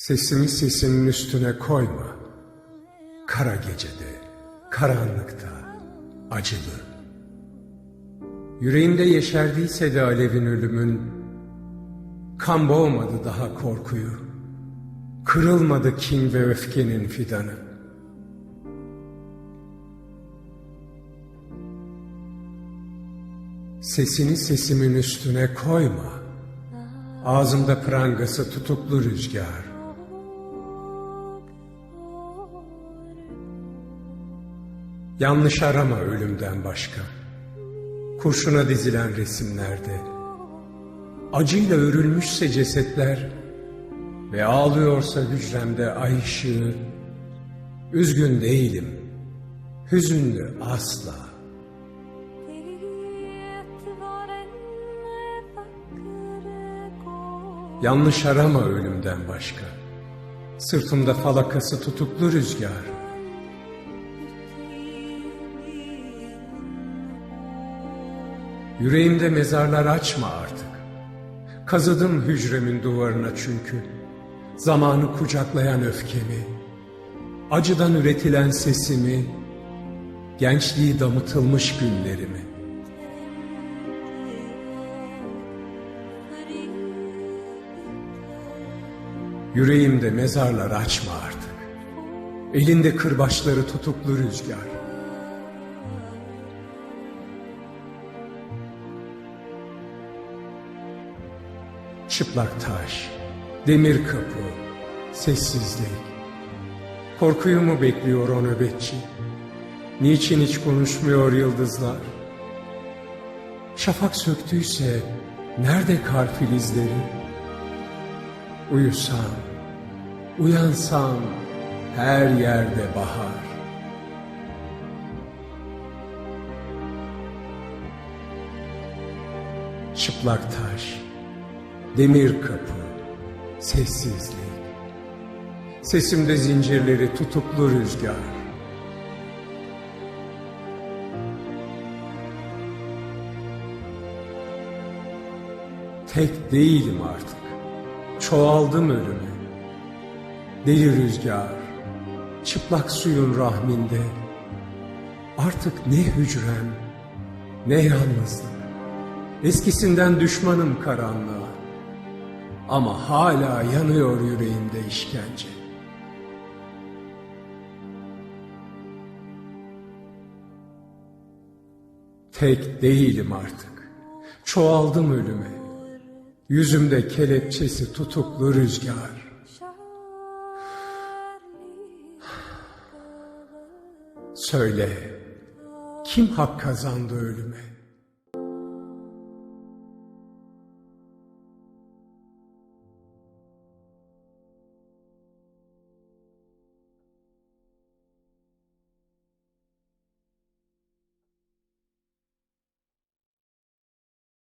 Sesimi sesimin üstüne koyma. Kara gecede, karanlıkta, acılı. Yüreğimde yeşerdiyse de alevin ölümün, kan boğmadı daha korkuyu. Kırılmadı kin ve öfkenin fidanı. Sesini sesimin üstüne koyma. Ağzımda prangası tutuklu rüzgar. Yanlış arama ölümden başka. Kurşuna dizilen resimlerde. Acıyla örülmüşse cesetler ve ağlıyorsa hücremde ay ışığı. Üzgün değilim, hüzünlü asla. Yanlış arama ölümden başka. Sırtımda falakası tutuklu rüzgar. Yüreğimde mezarlar açma artık. Kazıdım hücremin duvarına çünkü. Zamanı kucaklayan öfkemi, acıdan üretilen sesimi, gençliği damıtılmış günlerimi. Yüreğimde mezarlar açma artık. Elinde kırbaçları tutuklu rüzgar. Çıplak taş, demir kapı, sessizlik. Korkuyu mu bekliyor o nöbetçi? Niçin hiç konuşmuyor yıldızlar? Şafak söktüyse nerede kar filizleri? Uyusam, uyansam her yerde bahar. Çıplak taş, demir kapı, sessizlik. Sesimde zincirleri tutuklu rüzgar. Tek değilim artık. Çoğaldım ölüme. Deli rüzgar, çıplak suyun rahminde. Artık ne hücrem, ne yalnızlık. Eskisinden düşmanım karanlığa. Ama hala yanıyor yüreğimde işkence. Tek değilim artık. Çoğaldım ölüme. Yüzümde kelepçesi tutuklu rüzgar. Söyle, kim hak kazandı ölüme?